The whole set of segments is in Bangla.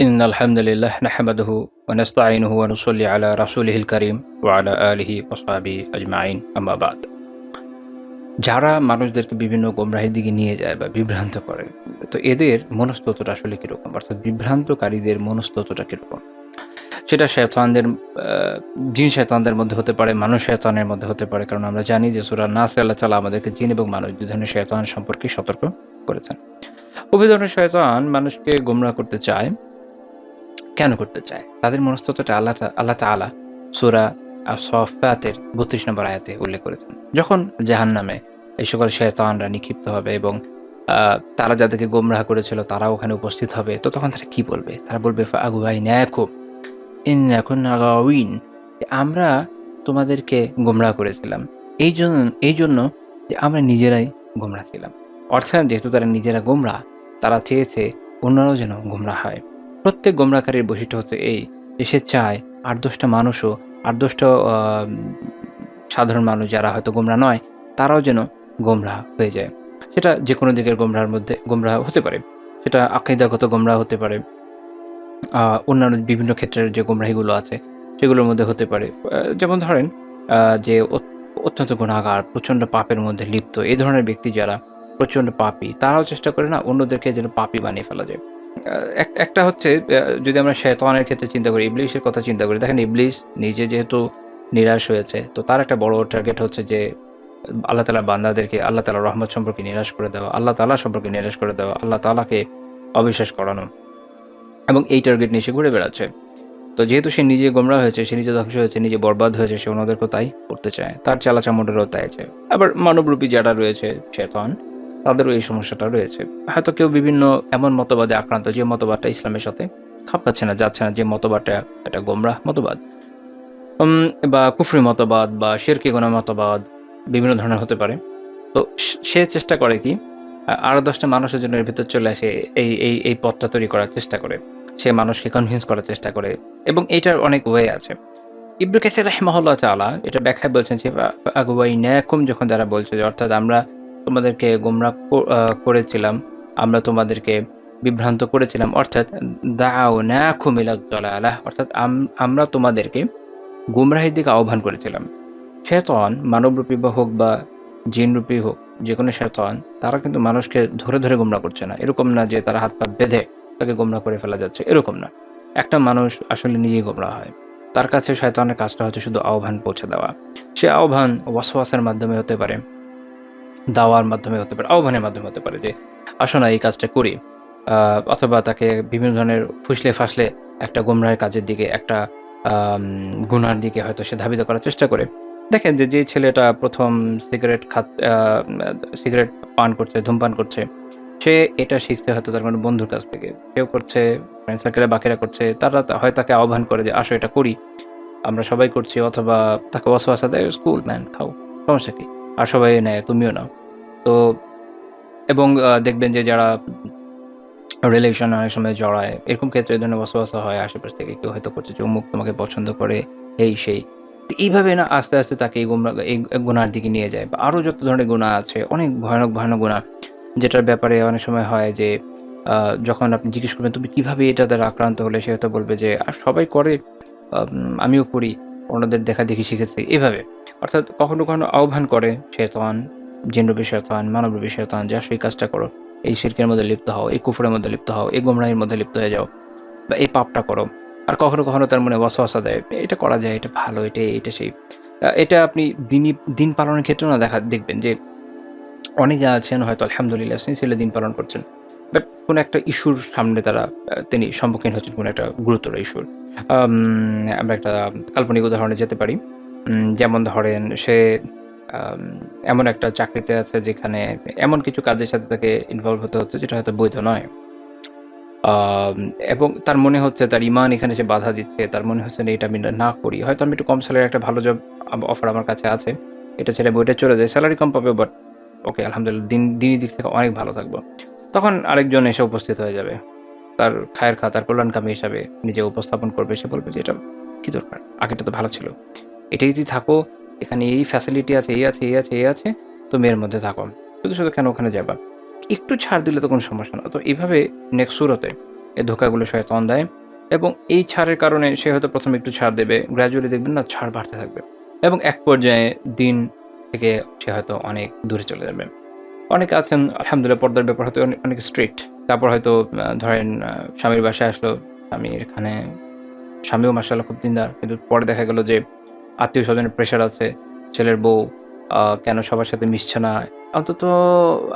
إن الحمد لله نحمده ونستعينه ونصلي على رسوله الكريم وعلى آله وصحبه أجمعين أما بعد যারা মানুষদেরকে বিভিন্ন গোমরাহির দিকে নিয়ে যায় বা বিভ্রান্ত করে তো এদের মনস্তত্বটা আসলে কীরকম অর্থাৎ বিভ্রান্তকারীদের মনস্তত্বটা কীরকম সেটা শেতানদের জিন শেতানদের মধ্যে হতে পারে মানুষ শেতানের মধ্যে হতে পারে কারণ আমরা জানি যে সুরা নাস আল্লাহ তালা আমাদেরকে জিন এবং মানুষ দুই ধরনের শেতান সম্পর্কে সতর্ক করেছেন উভয় ধরনের শয়তান মানুষকে গোমরা করতে চায় কেন করতে চায়? তাদের মনস্তত্বটা আল্লাহ আল্লাহ তালা সুরা সফাতের বত্রিশ নম্বর আয়াতে উল্লেখ করেছেন। যখন জাহান নামে এই সকল শয়তানরা নিক্ষিপ্ত হবে এবং তারা যাদেরকে গোমরাহ করেছিল তারা ওখানে উপস্থিত হবে, তো তখন তারা কি বলবে? তারা বলবে আগু ভাই ন্যাকো ইন এখন আগাউইন আমরা তোমাদেরকে গোমরাহ করেছিলাম। এই জন্য এই জন্য যে আমরা নিজেরাই গোমরা ছিলাম। অর্থাৎ যেহেতু তারা নিজেরা গোমরা তারা চেয়েছে অন্যরাও যেন গোমরা হয়। প্রত্যেক গোমরাকারীর বৈশিষ্ট্য হচ্ছে এই, যে সে চায় আট দশটা মানুষও, আট দশটা সাধারণ মানুষ যারা হয়তো গোমরা নয়, তারাও যেন গোমরা হয়ে যায়। সেটা যে কোনো দিকের গোমরার মধ্যে গোমরা হতে পারে। সেটা আকিদাগত গোমরা হতে পারে। অন্যান্য বিভিন্ন ক্ষেত্রের যে গোমরাহিগুলো আছে, সেগুলোর মধ্যে হতে পারে। যেমন ধরেন যে অত্যন্ত গুণাগার, প্রচণ্ড পাপের মধ্যে লিপ্ত, এই ধরনের ব্যক্তি যারা প্রচণ্ড পাপী, তারাও চেষ্টা করে না অন্যদেরকে যেন পাপী বানিয়ে ফেলা যায়। একটা হচ্ছে যদি আমরা শেতানের ক্ষেত্রে চিন্তা করি, ইবলিশের কথা চিন্তা করি, দেখেন ইবলিশ নিজে যেহেতু নিরাশ হয়েছে, তো তার একটা বড় টার্গেট হচ্ছে যে, আল্লাহ তালা বান্দাদেরকে, আল্লাহ তালা রহমত সম্পর্কে নিরাশ করে দেওয়া, আল্লাহ তালা সম্পর্কে নিরাশ করে দেওয়া, আল্লাহ তালাকে অবিশ্বাস করানো এবং এই টার্গেট নিয়ে সে ঘুরে বেড়াচ্ছে। তো যেহেতু সে নিজে গোমরা হয়েছে, সে নিজে ধ্বংস হয়েছে, নিজে বরবাদ হয়েছে, সে ওনাদেরকেও তাই করতে চায়, তার চালা চামড়েরও তাই চায়। আবার মানবরূপী যারা রয়েছে শেতন তাদেরও এই সমস্যাটা রয়েছে। হয়তো কেউ বিভিন্ন এমন মতবাদে আক্রান্ত যে মতবাদটা ইসলামের সাথে খাপ খাচ্ছে না, যাচ্ছে না যে মতবাদটা একটা গোমরাহ মতবাদ। বা কুফরি মতবাদ বা শেরকি গোনা মতবাদ, বিভিন্ন ধরনের হতে পারে। তো সে- চেষ্টা করে কি আরও দশটা মানুষের জন্য এর ভিতর চলে আসে এই এই এই পথটা তৈরি করার চেষ্টা করে। সে মানুষকে কনভিন্স করার চেষ্টা করে এবং এইটার অনেক ওয়ে আছে। ইবনু কাসির রাহিমাহুল্লাহ চালা এটা ব্যাখ্যায় বলছেন যে আগুয়াই ন্যাকুম যখন যারা বলছে যে, অর্থাৎ আমরা তোমাদেরকে গোমরা করেছিলাম, আমরা তোমাদেরকে বিভ্রান্ত করেছিলাম, অর্থাৎ দাও না ন্যাকুম ইলাদ্দালাহ অর্থাৎ আমরা তোমাদেরকে গুমরাহির দিকে আহ্বান করেছিলাম। শেতন মানবরূপী বা হোক বা জিনরূপী হোক, যে কোনো শেতন তারা কিন্তু মানুষকে ধরে ধরে গোমরা করছে না। এরকম না যে তারা হাত পা বেঁধে তাকে গোমরা করে ফেলা যাচ্ছে, এরকম না। একটা মানুষ আসলে নিজেই গোমরা হয়। তার কাছে শয়তানের কাজটা হচ্ছে শুধু আহ্বান পৌঁছে দেওয়া। সে আহ্বান ওয়াসওয়াসের মাধ্যমে হতে পারে। দাওয়ার মাধ্যমে হতে পারে, আহ্বানের মাধ্যমে হতে পারে যে, আসো না, এই কাজটা করি। অথবা তাকে বিভিন্ন ধরনের ফুসলে ফাসলে একটা গোমরাহের কাজের দিকে, একটা গুনার দিকে হয়তো সে ধাবিত করার চেষ্টা করে। দেখেন যে যে ছেলেটা প্রথম সিগারেট খাত সিগারেট পান করছে, ধূমপান করছে, সে এটা শিখতে হয়তো তার কোনো বন্ধুর কাছ থেকে। কেউ করছে ফ্রেন্ড সার্কেলে বাকিরা করছে, তারা হয় তাকে আহ্বান করে যে, আসো এটা করি, আমরা সবাই করছি, অথবা তাকে ওয়াসওয়াসা দেয়, স্কুল, ম্যান, খাও। সমস্যা কি? আর সবাই নেয়, তুমিও নাও। তো, এবং দেখবেন যে যারা রিলেশন অনেক সময় জড়ায়, এরকম ক্ষেত্রে এই ধরনের ওয়াসওয়াসা হয়, আশেপাশ থেকে কেউ হয়তো করছে যে অমুক তোমাকে পছন্দ করে, এই সেই। এইভাবে না আস্তে আস্তে তাকে এই গুমরা এই গুণার দিকে নিয়ে যায়। বা আরও যত ধরনের গুণা আছে, অনেক ভয়ানক ভয়ানক গুণা, যেটার ব্যাপারে অনেক সময় হয় যে যখন আপনি জিজ্ঞেস করবেন, তুমি কীভাবে এটা দ্বারা আক্রান্ত হলে? সে হয়তো বলবে যে, আর সবাই করে আমিও করি, অন্যদের দেখা দেখি শিখেছি। এভাবে। অর্থাৎ কখনো কখনো আহ্বান করে শেতান জিনরূপী শেতান মানবরূপী শেতান যা সেই কাজটা করো। এই শিরকের মধ্যে লিপ্ত হও, এই কুফরের মধ্যে লিপ্ত হও, এই গোমরাহির মধ্যে লিপ্ত হয়ে যাও বা এই পাপটা করো। আর কখনো কখনো তার মনে ওয়াসওয়াসা দেয়, এটা করা যায়, এটা ভালো, এটা এটা সেই। এটা আপনি দিনই, দিন পালনের ক্ষেত্রেও না দেখা, দেখবেন যে অনেকে আছেন হয়তো আলহামদুলিল্লাহ সিনসিয়ারলি দিন পালন করছেন। বাট কোনো একটা ইস্যুর সামনে তারা তিনি সম্মুখীন হচ্ছেন, কোনো একটা গুরুতর ইস্যুর। আমরা একটা কাল্পনিক উদাহরণে যেতে পারি। যেমন ধরেন সে এমন একটা চাকরিতে আছে যেখানে এমন কিছু কাজের সাথে তাকে ইনভলভ হতে হচ্ছে যেটা হয়তো বৈধ নয়। এবং তার মনে হচ্ছে তার ইমান এখানে সে বাধা দিচ্ছে, তার মনে হচ্ছে না এটা আমি না করি। হয়তো আমি একটু কম স্যালারি একটা ভালো জব অফার আমার কাছে আছে, এটা ছেড়ে বইটা চলে যায় স্যালারি কম পাবে বাট ওকে আলহামদুলিল্লাহ, দিন দিনই দিক থেকে অনেক ভালো থাকব। তখন আরেকজন এসে উপস্থিত হয়ে যাবে, তার খায়ের খা তার কল্যাণকামী হিসাবে, নিজে উপস্থাপন করবে, সে বলবে যে এটা কি দরকার? আগেটা তো ভালো ছিল। এটা যদি থাকো, এখানে এই ফ্যাসিলিটি আছে, এই আছে এই আছে এই আছে তুমি এর মধ্যে থাকো। শুধু শুধু কেন ওখানে যাবা? একটু ছাড় দিলে তো কোনো সমস্যা না। তো এইভাবে নেক্সট সুরতে এই ধোকাগুলো শয়তান দেয় এবং এই ছাড়ের কারণে সে হয়তো প্রথমে একটু ছাড় দেবে গ্র্যাজুয়ালি দেখবেন না ছাড় বাড়তে থাকবে এবং এক পর্যায়ে দিন থেকে সে হয়তো অনেক দূরে চলে যাবে। অনেকে আছেন, আলহামদুলিল্লাহ পর্দার ব্যাপার হয়তো অনেক- অনেক স্ট্রিক্ট তারপর হয়তো ধরেন স্বামীর বাসায় আসলো, স্বামীর এখানে, স্বামীও মাসাল্লাহ খুব দিনদার। কিন্তু পরে দেখা গেল যে আত্মীয় স্বজনের প্রেশার আছে, ছেলের বউ কেন সবার সাথে মিশছে না? অন্তত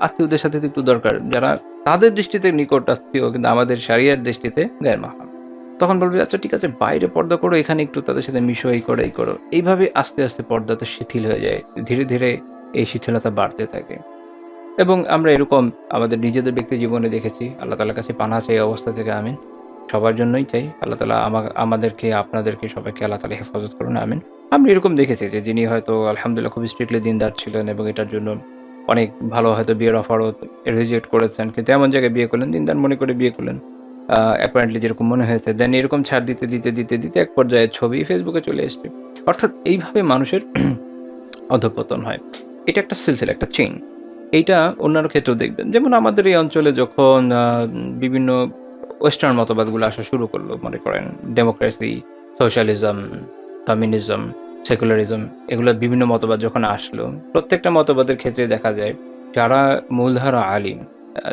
আত্মীয়দের সাথে একটু দরকার। যারা তাদের দৃষ্টিতে নিকট আত্মীয়, কিন্তু আমাদের সারিয়ার দৃষ্টিতে গায়ের মাহাম তখন বলবে আচ্ছা ঠিক আছে, বাইরে পর্দা করো, এখানে একটু তাদের সাথে মিশো, এই করো এই করো। এইভাবে আস্তে আস্তে পর্দাটা শিথিল হয়ে যায়। ধীরে ধীরে এই শিথিলতা বাড়তে থাকে। এবং আমরা এরকম আমাদের নিজেদের ব্যক্তি জীবনে দেখেছি, আল্লাহ তালার কাছে পানা চাই অবস্থা থেকে, আমিন। সবার জন্যই চাই। আল্লাহ তালা আমা- আমাদেরকে, আপনাদেরকে সবাইকে আল্লাহ তালা হেফাজত করুন, আমিন। আমি এরকম দেখেছি যে যিনি হয়তো, আলহামদুলিল্লাহ খুব স্ট্রিক্টলি দিনদার ছিলেন এবং এটার জন্য অনেক ভালো হয়তো বিয়ের অফারও রিজেক্ট করেছেন। কিন্তু এমন জায়গায় বিয়ে করলেন, দিনদার মনে করে বিয়ে করলেন। অ্যাপারেন্টলি যেরকম মনে হয়েছে। দেন এরকম ছাড় দিতে দিতে দিতে দিতে এক পর্যায়ে ছবি ফেসবুকে চলে এসছে। অর্থাৎ এইভাবে মানুষের অধপতন হয়। এটা একটা সিলসিলা, একটা চেইন এইটা অন্যান্য ক্ষেত্রেও দেখবেন। যেমন আমাদের এই অঞ্চলে যখন বিভিন্ন ওয়েস্টার্ন মতবাদগুলো আসা শুরু করল, মনে করেন ডেমোক্রেসি সোশ্যালিজম কমিউনিজম সেকুলারিজম এগুলো বিভিন্ন মতবাদ যখন আসলো, প্রত্যেকটা মতবাদের ক্ষেত্রে দেখা যায় যারা মূলধারা আলিম,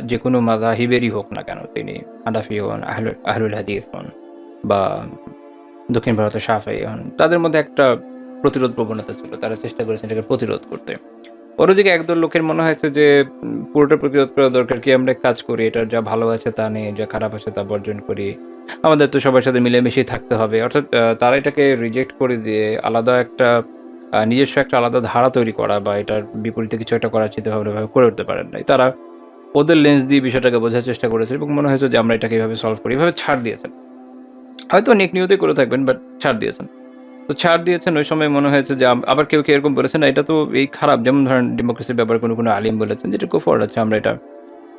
যে কোনো মাজাহিবেরই হোক না কেন, তিনি হানাফি হন, আহলুল হাদিস হন বা দক্ষিণ ভারতের সাফাই হন, তাদের মধ্যে একটা প্রতিরোধ প্রবণতা ছিল, তারা চেষ্টা করেছেন এটাকে প্রতিরোধ করতে। অন্যদিকে একদল লোকের মনে হয়েছে যে পুরোটা প্রতিরোধ করা দরকার কি আমরা কাজ করি, এটার যা ভালো আছে তা নেই, যা খারাপ আছে তা বর্জন করি। আমাদের তো সবার সাথে মিলেমিশে থাকতে হবে। অর্থাৎ তারা এটাকে রিজেক্ট করে দিয়ে আলাদা একটা নিজস্ব একটা আলাদা ধারা তৈরি করা বা এটার বিপরীতে কিছু একটা করার চিন্তা ভাবনা ভাবে করে উঠতে পারেন নাই। তারা ওদের লেন্স দিয়ে বিষয়টাকে বোঝার চেষ্টা করেছে এবং মনে হয়েছে যে, আমরা এটাকে এইভাবে সলভ করি। এভাবে ছাড় দিয়েছেন। হয়তো নেক নিয়তে করে থাকবেন বাট ছাড় দিয়েছেন। তো ছাড় দিয়েছেন, ওই সময় মনে হয়েছে যে আবার কেউ কেউ এরকম বলেছেন, না, এটা তো এই খারাপ। যেমন ধরেন ডেমোক্রেসির ব্যাপারে কোনো কোনো আলিম বলেছেন, যেটা কুফর আছে, আমরা এটা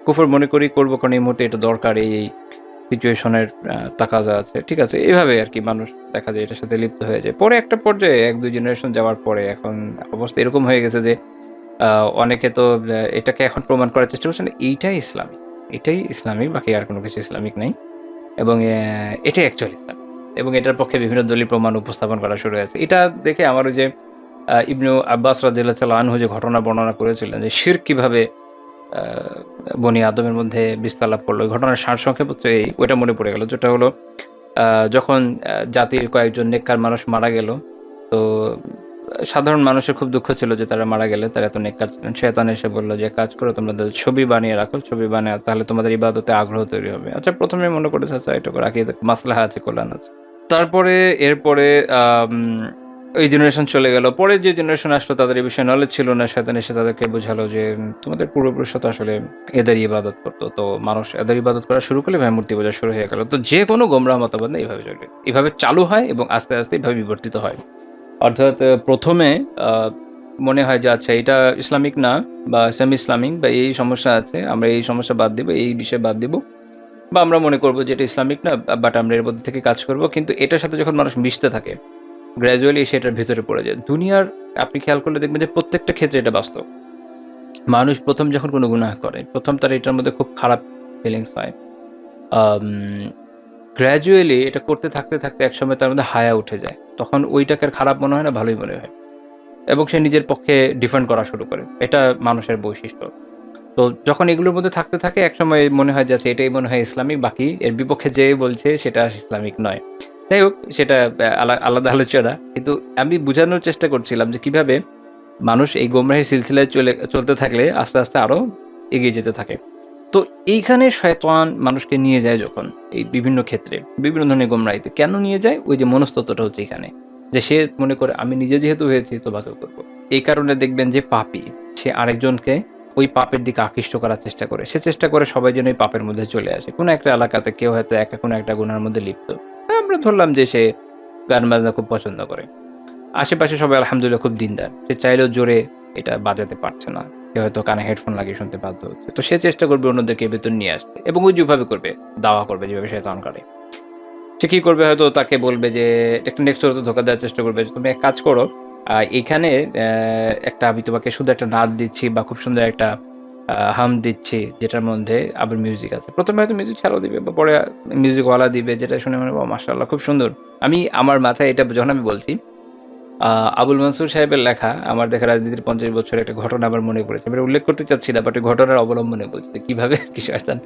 কুফর মনে করি, করব কারণ এই মুহূর্তে এটা দরকার, এই সিচুয়েশনের তাকাজা আছে, ঠিক আছে। এইভাবে আর কি মানুষ দেখা যায়, এটার সাথে লিপ্ত হয়ে যায়। পরে একটা পর্যায়ে এক, দুই জেনারেশন যাওয়ার পরে এখন অবস্থা এরকম হয়ে গেছে যে অনেকে তো এটাকে এখন প্রমাণ করার চেষ্টা করছেন, এইটাই ইসলামিক এটাই ইসলামিক বাকি আর কোনো কিছু ইসলামিক নেই। এবং এটাই অ্যাকচুয়াল ইসলাম। এবং এটার পক্ষে বিভিন্ন দলীয় প্রমাণ উপস্থাপন করা শুরু হয়েছে। এটা দেখে আমার ওই যে ইবনু আব্বাস রাজিল্লাহ আনহু যে ঘটনা বর্ণনা করেছিলেন যে শির কীভাবে বনি আদমের মধ্যে বিস্তার লাভ করল ঘটনার সার সংক্ষেপ হচ্ছে এই, ওইটা মনে পড়ে গেল। যেটা হলো যখন জাতির কয়েকজন নেককার মানুষ মারা গেল, তো, সাধারণ মানুষের খুব দুঃখ ছিল যে তারা মারা গেলে তারা এত নেককার ছিলেন। শেতান এসে বলল যে কাজ করো, তোমরা তাদের ছবি বানিয়ে রাখো, ছবি বানিয়ে, তাহলে তোমাদের ইবাদতে আগ্রহ তৈরি হবে। আচ্ছা প্রথমে মনে করেছে আচ্ছা এটা রাখি মাসলাহা আছে কল্যাণ আছে। তারপরে, এরপরে ওই জেনারেশন চলে গেল। পরে যে জেনারেশন আসলো, তাদের এই বিষয়ে নলেজ ছিল না সেদিন এসে তাদেরকে বোঝালো যে তোমাদের পূর্বপুরুষরা তো আসলে এদের ইবাদত করতো। তো মানুষ এদের ইবাদত করা শুরু করলে ভাই মূর্তি পূজা শুরু হয়ে গেল। তো যে কোনো গোমরাহ মতবাদ না এইভাবে চলবে। এইভাবে চালু হয় এবং আস্তে আস্তে এইভাবে বিবর্তিত হয়। অর্থাৎ প্রথমে মনে হয় যে আচ্ছা এটা ইসলামিক না বা সেমি ইসলামিক বা এই সমস্যা আছে, আমরা এই সমস্যা বাদ দিব, এই বিষয়ে বাদ দিব। বা আমরা মনে করব যে এটা ইসলামিক না বাট আমরা এর মধ্যে থেকে কাজ করব। কিন্তু এটার সাথে যখন মানুষ মিশতে থাকে গ্র্যাজুয়ালি সেটার ভিতরে পড়ে যায়। দুনিয়ার, আপনি খেয়াল করলে দেখবেন যে প্রত্যেকটা ক্ষেত্রে এটা বাস্তব। মানুষ প্রথম যখন কোনো গুনাহ করে, প্রথম তার এটার মধ্যে খুব খারাপ ফিলিংস হয়। গ্র্যাজুয়ালি এটা করতে থাকতে থাকতে একসময় তার মধ্যে হায়া উঠে যায়। তখন ওইটাকে আর খারাপ মনে হয় না, ভালোই মনে হয়। এবং সে নিজের পক্ষে ডিফেন্ড করা শুরু করে। এটা মানুষের বৈশিষ্ট্য। তো যখন এগুলোর মধ্যে থাকতে থাকে একসময় মনে হয় যে আচ্ছা, এটাই মনে হয় ইসলামিক বাকি এর বিপক্ষে যে বলছে সেটা ইসলামিক নয়। যাই হোক সেটা আলা- আলাদা আলোচনা। কিন্তু আমি বোঝানোর চেষ্টা করছিলাম যে কীভাবে মানুষ এই গোমরাহি সিলসিলায় চলে চলতে থাকলে আস্তে আস্তে আরও এগিয়ে যেতে থাকে। তো এইখানে শয়তান মানুষকে নিয়ে যায় যখন এই বিভিন্ন ক্ষেত্রে বিভিন্ন ধরনের গোমরাহিতে। কেন নিয়ে যায়? ওই যে মনস্তত্বটা হচ্ছে এখানে। যে সে মনে করে আমি নিজে যেহেতু হয়েছি তো ভালো করব। এই কারণে দেখবেন যে পাপি সে আরেকজনকে ওই পাপের দিকে আকৃষ্ট করার চেষ্টা করে। সে চেষ্টা করে সবাই যেন এই পাপের মধ্যে চলে আসে। কোনো একটা এলাকাতে কেউ হয়তো একা কোনো একটা গুণার মধ্যে লিপ্ত। আমরা ধরলাম যে সে গান বাজনা খুব পছন্দ করে। আশেপাশে সবাই আলহামদুলিল্লাহ খুব দিনদার। সে চাইলেও জোরে এটা বাজাতে পারছে না। সে হয়তো কানে হেডফোন লাগিয়ে শুনতে বাধ্য হচ্ছে। তো সে চেষ্টা করবে অন্যদেরকে ভেতর নিয়ে আসতে এবং ওই যেভাবে করবে, দাওয়া করবে যেভাবে সে তখন করে। সে কী করবে হয়তো তাকে বলবে যে, একটা নেক্সট ধোকা দেওয়ার চেষ্টা করবে। তুমি এক কাজ করো এখানে একটা আমি তোমাকে শুধু একটা নাচ দিচ্ছি বা খুব সুন্দর একটা হাম দিচ্ছি যেটার মধ্যে আবার মিউজিক আছে। প্রথমে হয়তো মিউজিক ছাড়াও দিবে বা পরে মিউজিকওয়ালা দিবে যেটা শুনে মানে মাসাল্লাহ খুব সুন্দর। আমি আমার মাথায় এটা যখন আমি বলছি আবুল মনসুর সাহেবের লেখা, আমার দেখা রাজনীতির পঞ্চাশ বছরের একটা ঘটনা আমার মনে পড়েছে। আমি উল্লেখ করতে চাচ্ছি না বাট ঘটনার অবলম্বনে বলছি কীভাবে কি শয়তান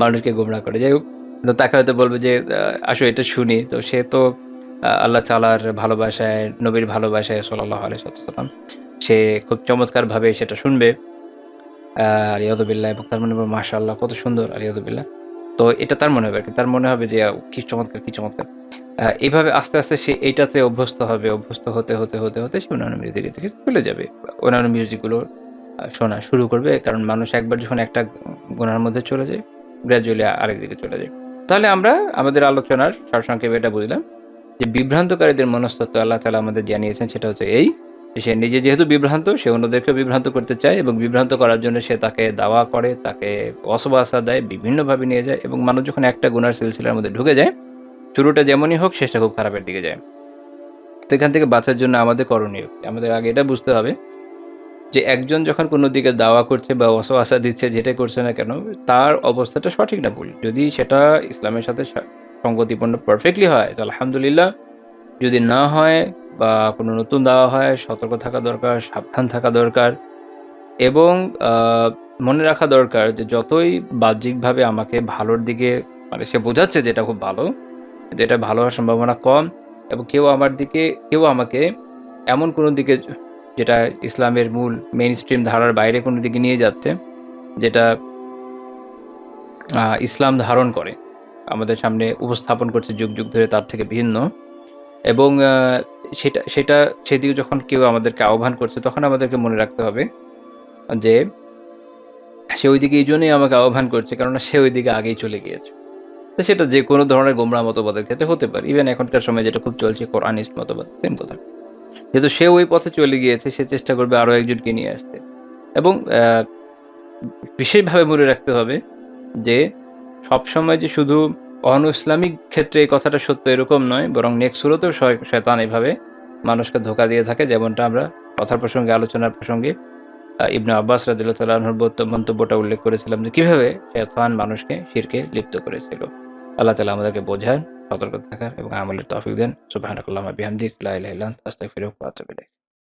মানুষকে গোমরা করে। যাই হোক তাকে হয়তো বলবে যে আসো, এটা শুনি। তো সে তো আল্লাহ তালার ভালোবাসায়, নবীর ভালোবাসায় সাল্লাহ আলাইসাল্লাম সে খুব চমৎকারভাবে সেটা শুনবে। আলিয়াদুবিল্লাহ, এবং তার মনে হবে মাশা আল্লাহ কত সুন্দর, আলিয়াদুবিল্লাহ। তো এটা তার মনে হবে আর কি। তার মনে হবে যে কি চমৎকার কি চমৎকার। এইভাবে আস্তে আস্তে সে এইটাতে অভ্যস্ত হবে, অভ্যস্ত হতে হতে হতে হতে সে অন্যান্য মিউজিক দিকে চলে যাবে। অন্যান্য মিউজিকগুলো শোনা শুরু করবে, কারণ মানুষ একবার যখন একটা গোনার মধ্যে চলে যায় গ্র্যাজুয়ালি আরেক দিকে চলে যায়। তাহলে আমরা আমাদের আলোচনার সারসংক্ষেপে এটা বুঝলাম। যে বিভ্রান্তকারীদের মনস্তত্ব আল্লাহ তালা আমাদের জানিয়েছেন, সেটা হচ্ছে এই সে নিজে যেহেতু বিভ্রান্ত, সে অন্যদেরকে বিভ্রান্ত করতে চায় এবং বিভ্রান্ত করার জন্য সে তাকে দাওয়া করে, তাকে অসবাসা দেয়, বিভিন্নভাবে নিয়ে যায় এবং মানুষ যখন একটা গুনার সিলসিলার মধ্যে ঢুকে যায়, শুরুটা যেমনই হোক, শেষটা খুব খারাপের দিকে যায়। তো এখান থেকে বাঁচার জন্য আমাদের করণীয় আমাদের আগে এটা বুঝতে হবে যে একজন যখন কোনো দিকে দাওয়া করছে বা অসবাসা দিচ্ছে যেটা করছে না কেন, তার অবস্থাটা সঠিক না ভুল। যদি সেটা ইসলামের সাথে সঙ্গতিপূর্ণ পারফেক্টলি হয়। তো আলহামদুলিল্লাহ, যদি না হয় বা কোনো নতুন দেওয়া হয়, সতর্ক থাকা দরকার, সাবধান থাকা দরকার এবং মনে রাখা দরকার যে যতই বাহ্যিকভাবে আমাকে ভালোর দিকে মানে সে বোঝাচ্ছে যেটা খুব ভালো যেটা ভালো হওয়ার সম্ভাবনা কম এবং কেউ আমার দিকে, কেউ আমাকে এমন কোনো দিকে যেটা ইসলামের মূল মেইন স্ট্রিম ধারার বাইরে কোনো দিকে নিয়ে যাচ্ছে, যেটা ইসলাম ধারণ করে। আমাদের সামনে উপস্থাপন করছে যুগ যুগ ধরে তার থেকে ভিন্ন। এবং সেটা সেটা সেদিকে যখন কেউ আমাদেরকে আহ্বান করছে, তখন আমাদেরকে মনে রাখতে হবে যে সে ওইদিকে এই জন্যই আমাকে আহ্বান করছে, কেননা সে ওইদিকে আগেই চলে গিয়েছে। তো সেটা যে কোনো ধরনের গোমরা মতবাদের ক্ষেত্রে হতে পারে। ইভেন এখনকার সময় যেটা খুব চলছে, কোরআনিস্ট মতবাদ সেম কথা। যেহেতু সে ওই পথে চলে গিয়েছে, সে চেষ্টা করবে আরও একজনকে নিয়ে আসতে। এবং বিশেষভাবে মনে রাখতে হবে যে সবসময় যে শুধু অন ইসলামিক ক্ষেত্রে এই কথাটা সত্য এরকম নয়, বরং নেক্সট সুরতেও শয়- শয়তান এভাবে মানুষকে ধোকা দিয়ে থাকে, যেমনটা আমরা কথার প্রসঙ্গে, আলোচনার প্রসঙ্গে ইবনে আব্বাস রাদিল্লাহ তাল্লাহর মন্তব্যটা উল্লেখ করেছিলাম যে কীভাবে শয়তান মানুষকে শিরকে লিপ্ত করেছিল। আল্লাহ তালা আমাদেরকে বোঝান, সতর্ক থাকার এবং আমলের তৌফিক দেন। সুবহানাকাল্লাহুম্মা বিহামদিক, লা ইলাহা ইল্লা